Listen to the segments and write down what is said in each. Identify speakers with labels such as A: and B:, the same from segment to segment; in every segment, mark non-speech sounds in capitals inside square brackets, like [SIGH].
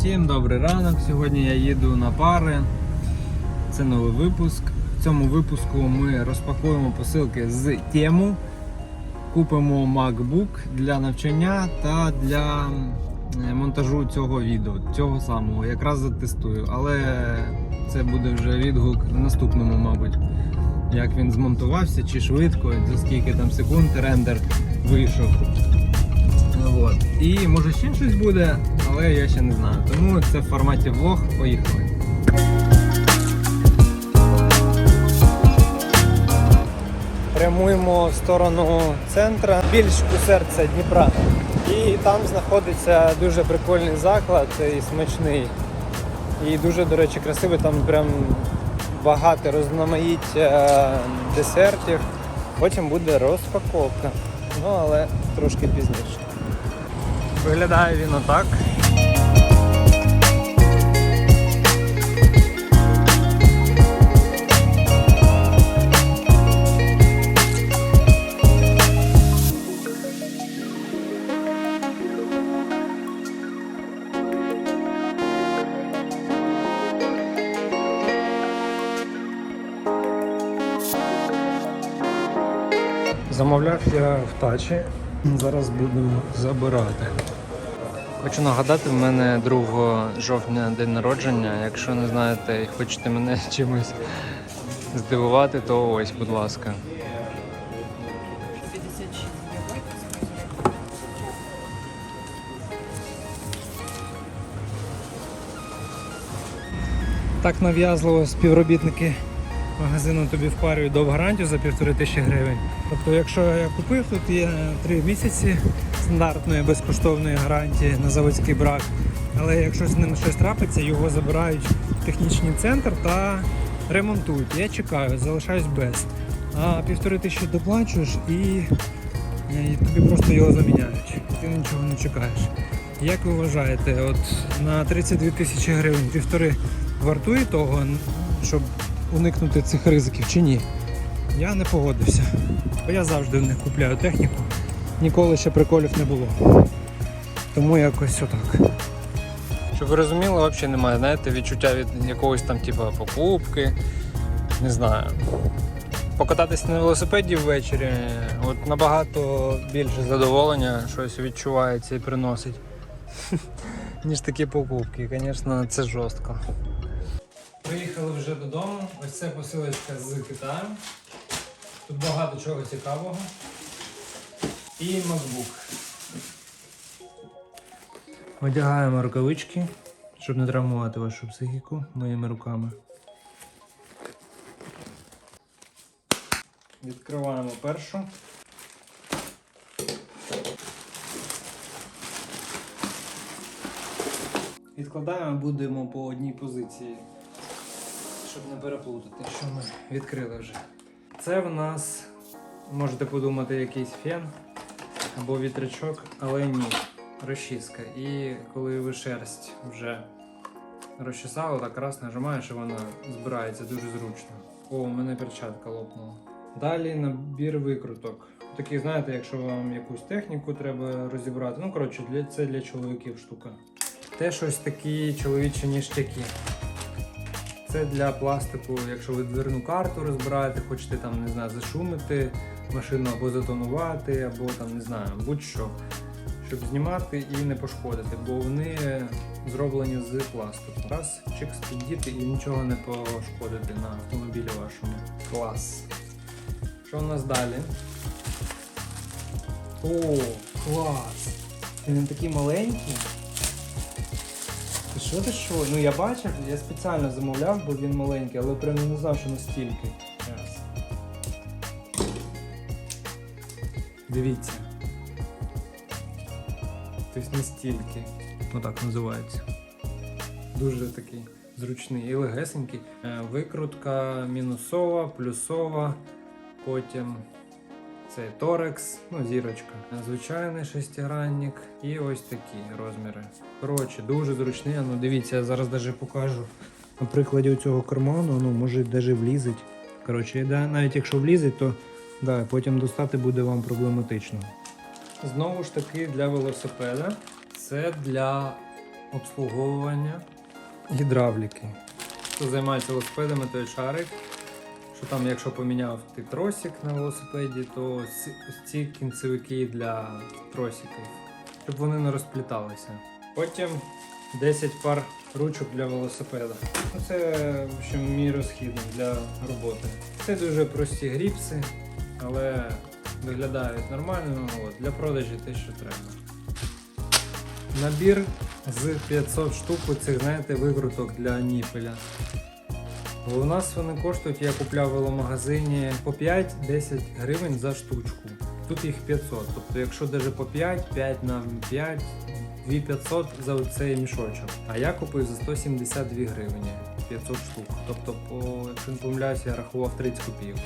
A: Всім добрий ранок. Сьогодні я їду на пари. Це новий випуск. В цьому випуску ми розпакуємо посилки з тему. Купимо MacBook для навчання та для монтажу цього відео, цього самого. Якраз затестую. Але це буде вже відгук в наступному, мабуть. Як він змонтувався, чи швидко, за скільки там секунд рендер вийшов. Вот. І може ще щось буде, але я ще не знаю. Тому це в форматі влог. Поїхали. Прямуємо в сторону центра, більш у серце Дніпра. І там знаходиться дуже прикольний заклад і смачний. І дуже, до речі, красивий, там прям багато розноманіття десертів. Потім буде розпаковка. Ну, але трошки пізніше. Виглядає він отак. Тачі. Зараз будемо забирати. Хочу нагадати, в мене 2 жовтня день народження. Якщо не знаєте і хочете мене [LAUGHS] чимось здивувати, то ось, будь ласка. Так нав'язливо співробітники магазину тобі впарюють довгу гарантію за півтори тисячі гривень. Тобто, якщо я купив, тут є 3 місяці стандартної безкоштовної гарантії на заводський брак. Але якщо з ним щось трапиться, його забирають в технічний центр та ремонтують. Я чекаю, залишаюсь без. А півтори тисячі доплачуєш і, і тобі просто його заміняють. Ти нічого не чекаєш. Як ви вважаєте, от на 32 тисячі гривень півтори вартує того, щоб уникнути цих ризиків чи ні? Я не погодився. Бо я завжди в них купляю техніку. Ніколи ще приколів не було. Тому якось отак. Щоб ви розуміли, взагалі немає, знаєте, відчуття від якогось там типу покупки. Не знаю. Покататись на велосипеді ввечері, от набагато більше задоволення щось відчувається і приносить, [LAUGHS] ніж такі покупки. Звісно, це жорстко. Приїхали вже додому. Ось це посилочка з Китаю. Тут багато чого цікавого. І MacBook. Одягаємо рукавички, щоб не травмувати вашу психіку моїми руками. Відкриваємо першу. Відкладаємо будемо по одній позиції, щоб не переплутати, що ми відкрили вже. Це в нас, можете подумати, якийсь фен або вітрячок, але ні, розчіска. І коли ви шерсть вже розчесали, так раз нажимаєш і вона збирається дуже зручно. О, у мене перчатка лопнула. Далі набір викруток. Такий, знаєте, якщо вам якусь техніку треба розібрати. Ну, коротше, для, це для чоловіків штука. Те щось такі чоловічі ніштяки. Це для пластику, якщо ви дверну карту розбираєте, хочете там, не знаю, зашумити машину або затонувати, або там, не знаю, будь-що. Щоб знімати і не пошкодити, бо вони зроблені з пластику. Раз, чикс піддіти і нічого не пошкодити на автомобілі вашому. Клас. Що у нас далі? О, клас! Він такий маленький. Що ти що? Ну я бачив, я спеціально замовляв, бо він маленький, але прям не знав, що настільки. Раз. Дивіться. Тобто настільки. Отак називається. Дуже такий зручний і легесенький. Е, Викрутка мінусова, плюсова, потім цей торекс, ну, зірочка. Звичайний шестигранник і ось такі розміри. Коротше, дуже зручний. Ну дивіться, я зараз навіть покажу. На прикладі цього карману, ну може навіть влізить. Коротше, да, навіть якщо влізить, то да, потім достати буде вам проблематично. Знову ж таки для велосипеда. Це для обслуговування гідравліки. Хто займається велосипедами, той шарик. Що там, якщо поміняв ти тросик на велосипеді, то ці, кінцевики для тросиків, щоб вони не розпліталися. Потім 10 пар ручок для велосипеда. Ну, Це в общем, мій розхідник для роботи. Це дуже прості гріпси, але виглядають нормально. От, для продажі те, що треба. Набір з 500 штук цих, знаєте, викруток для ніпеля. У нас вони коштують, я купляв в веломагазині по 5-10 гривень за штучку. Тут їх 500. Тобто, якщо навіть по 5, 5 на 5, 2500 за цей мішочок. А я купив за 172 гривні 500 штук. Тобто, по, якщо не помиляюся, я рахував 30 копійок.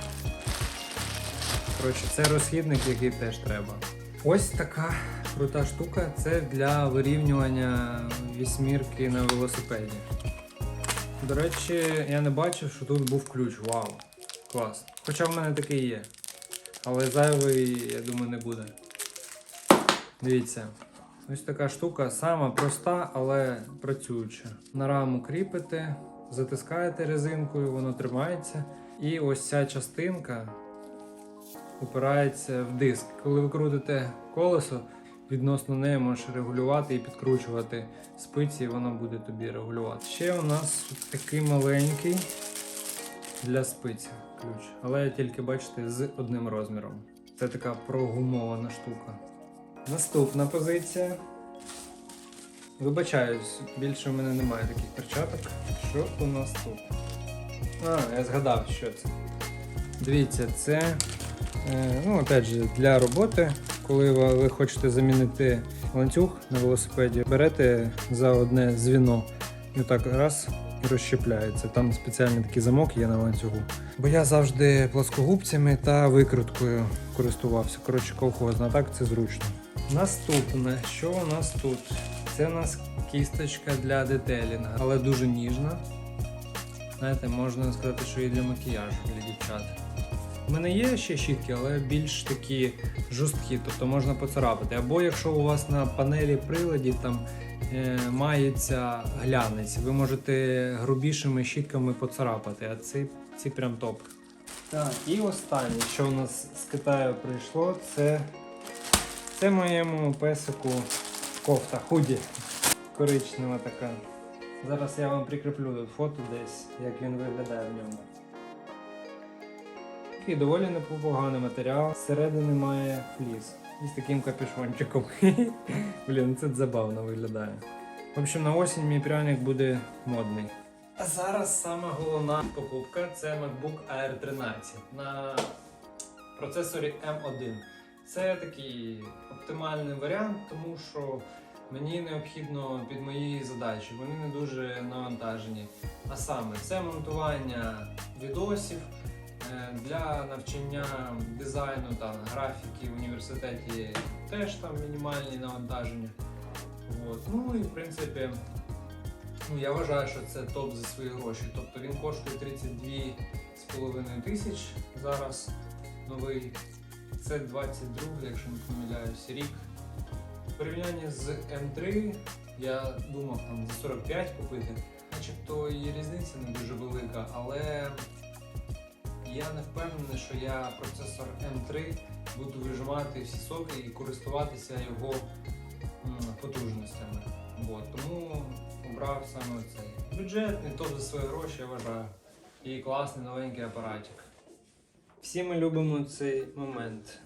A: Коротше, це розхідник, який теж треба. Ось така крута штука. Це для вирівнювання вісьмірки на велосипеді. До речі, я не бачив, що тут був ключ. Вау! Клас. Хоча в мене такий є. Але зайвий, я думаю, не буде. Дивіться. Ось така штука, сама проста, але працююча. На раму кріпите, затискаєте резинкою, воно тримається. І ось ця частинка упирається в диск. Коли ви крутите колесо, відносно неї можеш регулювати і підкручувати спиці, і воно буде тобі регулювати. Ще у нас такий маленький для спиці ключ. Але тільки бачите з одним розміром. Це така прогумована штука. Наступна позиція. Вибачаюсь, більше в мене немає таких перчаток. Що у нас тут? А, я згадав, що це. Дивіться, це е, ну, опять же, для роботи. Коли ви, хочете замінити ланцюг на велосипеді, берете за одне звіно і отак раз і розщепляється. Там спеціальний такий замок є на ланцюгу. Бо я завжди плоскогубцями та викруткою користувався. Коротше, колхозно, а так це зручно. Наступне, що у нас тут? Це у нас кісточка для детелінга, але дуже ніжна. Знаєте, можна сказати, що і для макіяжу для дівчат. У мене є ще щітки, але більш такі жорсткі, тобто можна поцарапати. Або якщо у вас на панелі приладів там е, мається глянець, ви можете грубішими щітками поцарапати, а ці, ці прям топ. Так, і останнє, що у нас з Китаю прийшло, це, це моєму песику кофта худі. Коричнева така. Зараз я вам прикріплю фото десь, як він виглядає в ньому. Такий доволі непоганий матеріал. Зсередини має фліс. І з таким капюшончиком. [LAUGHS] Блін, це забавно виглядає. В общем, на осінь мій пряник буде модний. А зараз сама головна покупка це MacBook Air 13 на процесорі M1. Це такий оптимальний варіант, тому що мені необхідно під мої задачі, вони не дуже навантажені. А саме це монтування відосів для навчання дизайну та графіки в університеті теж там мінімальні навантаження. От. Ну і в принципі, ну, я вважаю, що це топ за свої гроші. Тобто він коштує 32,5 тисяч зараз новий. Це 22, якщо не помиляюсь, рік. В порівнянні з М3 я думав там за 45 купити, начебто і різниця не дуже велика, але я не впевнений, що я процесор М3 буду вижимати всі соки і користуватися його потужностями. От, тому обрав саме цей. Бюджетний, топ за свої гроші, я вважаю. І класний новенький апаратик. Всі ми любимо цей момент.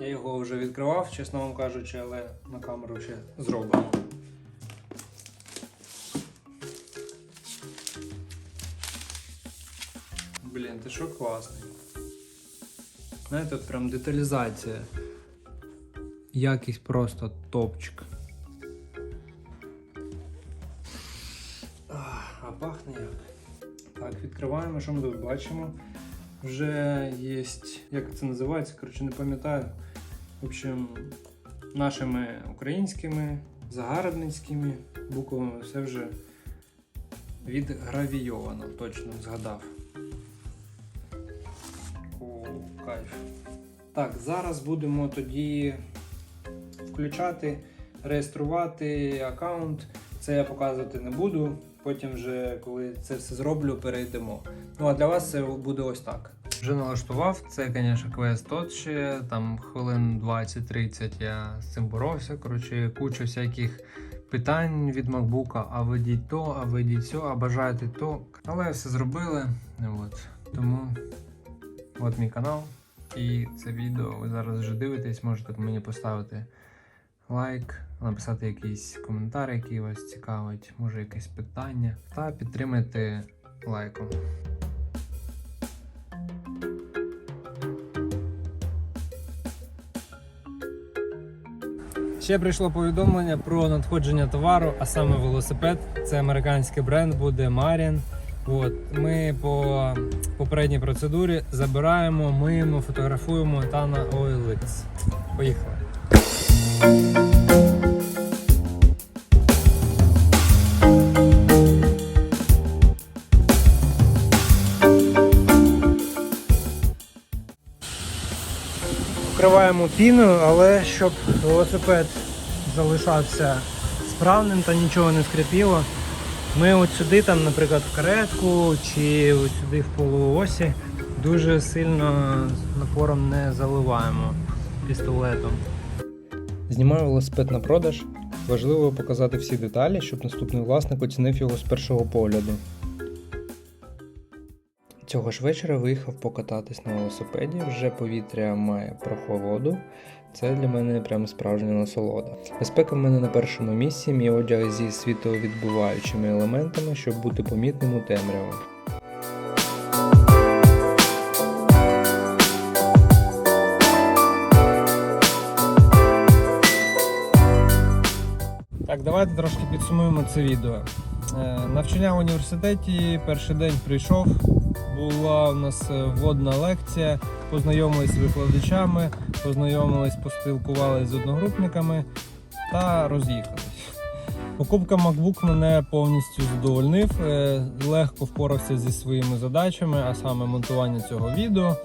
A: Я його вже відкривав, чесно вам кажучи, але на камеру ще зробимо. Що класний. Знаєте, от прям деталізація. Якість просто топчик. А пахне як. Так, відкриваємо, що ми тут бачимо. Вже є, як це називається, коротше, не пам'ятаю. В общем, нашими українськими, загарбницькими буквами все вже Відгравійовано, точно згадав. Кайф. Так, зараз будемо тоді включати, реєструвати аккаунт. Це я показувати не буду. Потім вже, коли це все зроблю, перейдемо. Ну а для вас це буде ось так. Вже налаштував, це, звісно, квест тот ще, там хвилин 20-30 я з цим боровся. Коротше, куча всяких питань від MacBook, а ведіть то, а ведіть сьо, а бажаєте то. Але все зробили. От. Тому от мій канал. І це відео ви зараз вже дивитесь, можете мені поставити лайк, написати якийсь коментар, який вас цікавить, може якесь питання, та підтримайте лайком. Ще прийшло повідомлення про надходження товару, а саме велосипед. Це американський бренд, буде Marian. От ми по попередній процедурі забираємо, миємо, фотографуємо та на OLX. Поїхали. Вкриваємо піною, але щоб велосипед залишався справним та нічого не скрипіло, ми от сюди, там, наприклад, в каретку чи от сюди в полуосі дуже сильно напором не заливаємо пістолетом. Знімаю велосипед на продаж. Важливо показати всі деталі, щоб наступний власник оцінив його з першого погляду. Цього ж вечора виїхав покататись на велосипеді. Вже повітря має прохолоду. Це для мене прям справжня насолода. Безпека в мене на першому місці, мій одяг зі світовідбуваючими елементами, щоб бути помітним у темряві. Так, давайте трошки підсумуємо це відео. Е, Навчання в університеті перший день прийшов. Була у нас е, вводна лекція, познайомились з викладачами, познайомились, поспілкувалися з одногрупниками та роз'їхались. Покупка MacBook мене повністю задовольнив, е, легко впорався зі своїми задачами, а саме монтування цього відео.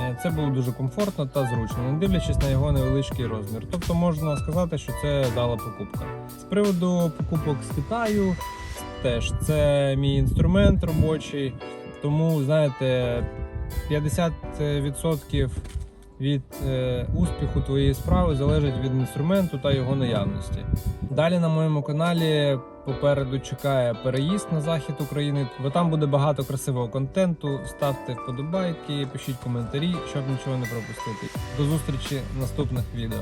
A: Е, Це було дуже комфортно та зручно, не дивлячись на його невеличкий розмір. Тобто можна сказати, що це дала покупка. З приводу покупок з Китаю, теж це мій інструмент робочий, тому знаєте, 50% від е, успіху твоєї справи залежить від інструменту та його наявності. Далі на моєму каналі попереду чекає переїзд на захід України, бо там буде багато красивого контенту. Ставте вподобайки, пишіть коментарі, щоб нічого не пропустити. До зустрічі в наступних відео.